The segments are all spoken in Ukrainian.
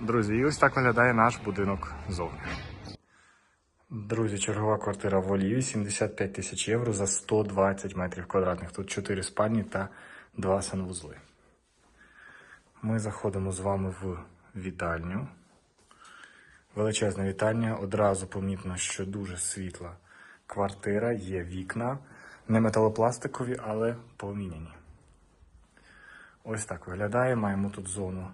Друзі, і ось так виглядає наш будинок зовні. Друзі, чергова квартира в Оліві 75 тисяч євро за 120 метрів квадратних. Тут 4 спальні та 2 санвузли. Ми заходимо з вами в вітальню. Величезна вітальня. Одразу помітно, що дуже світла квартира, є вікна. Не металопластикові, але поміняні. Ось так виглядає. Маємо тут зону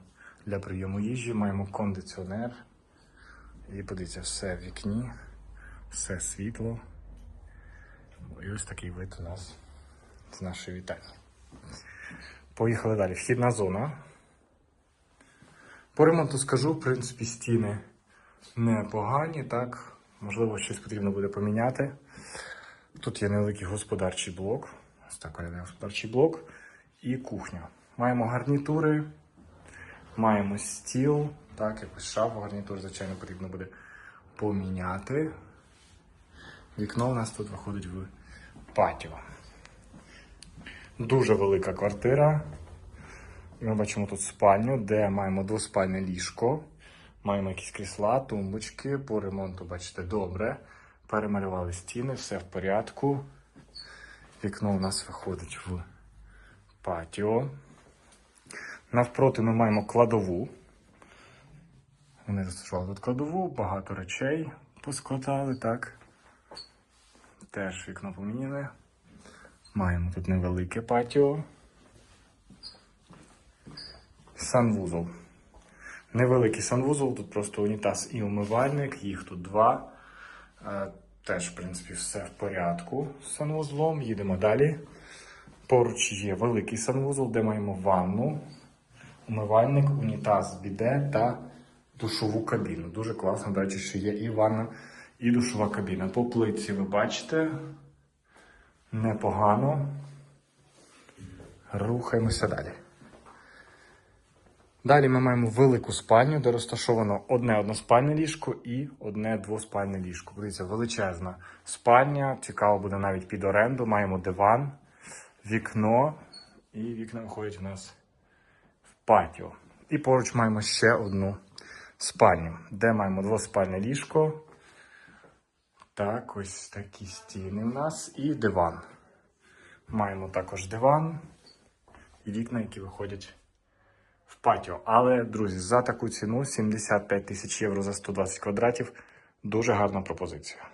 для прийому їжі, маємо кондиціонер. І подивіться, все в вікні, все світло. І ось такий вид у нас з нашої вітальні. Поїхали далі. Вхідна зона. По ремонту скажу, в принципі, стіни непогані, так. Можливо, щось потрібно буде поміняти. Тут є невеликий господарчий блок. Ось так виглядає господарчий блок. І кухня. Маємо гарнітури, маємо стіл, так, якусь шафу, гарнітур, звичайно, потрібно буде поміняти. Вікно у нас тут виходить в патіо. Дуже велика квартира. Ми бачимо тут спальню, де маємо двоспальне ліжко. Маємо якісь крісла, тумбочки. По ремонту, бачите, добре. Перемалювали стіни, все в порядку. Вікно у нас виходить в патіо. Навпроти ми маємо кладову. Вони застосували тут кладову, багато речей поскладали, так. Теж вікно поміняне. Маємо тут невелике патіо. Санвузол. Невеликий санвузол, тут просто унітаз і умивальник, їх тут два. Е, Теж, в принципі, все в порядку з санвузлом. Їдемо далі. Поруч є великий санвузол, де маємо ванну, умивальник, унітаз, біде та душову кабіну. Дуже класно, до речі, що є і ванна, і душова кабіна. По плитці ви бачите. Непогано. Рухаємося далі. Далі ми маємо велику спальню, де розташовано одне односпальне ліжко і одне двоспальне ліжко. Подивіться, величезна спальня. Цікаво буде навіть під оренду. Маємо диван, вікно, і вікна виходять у нас патіо. І поруч маємо ще одну спальню, де маємо двоспальне ліжко. Так, ось такі стіни у нас і диван. Маємо також диван і вікна, які виходять в патіо. Але, друзі, за таку ціну 75 тисяч євро за 120 квадратів дуже гарна пропозиція.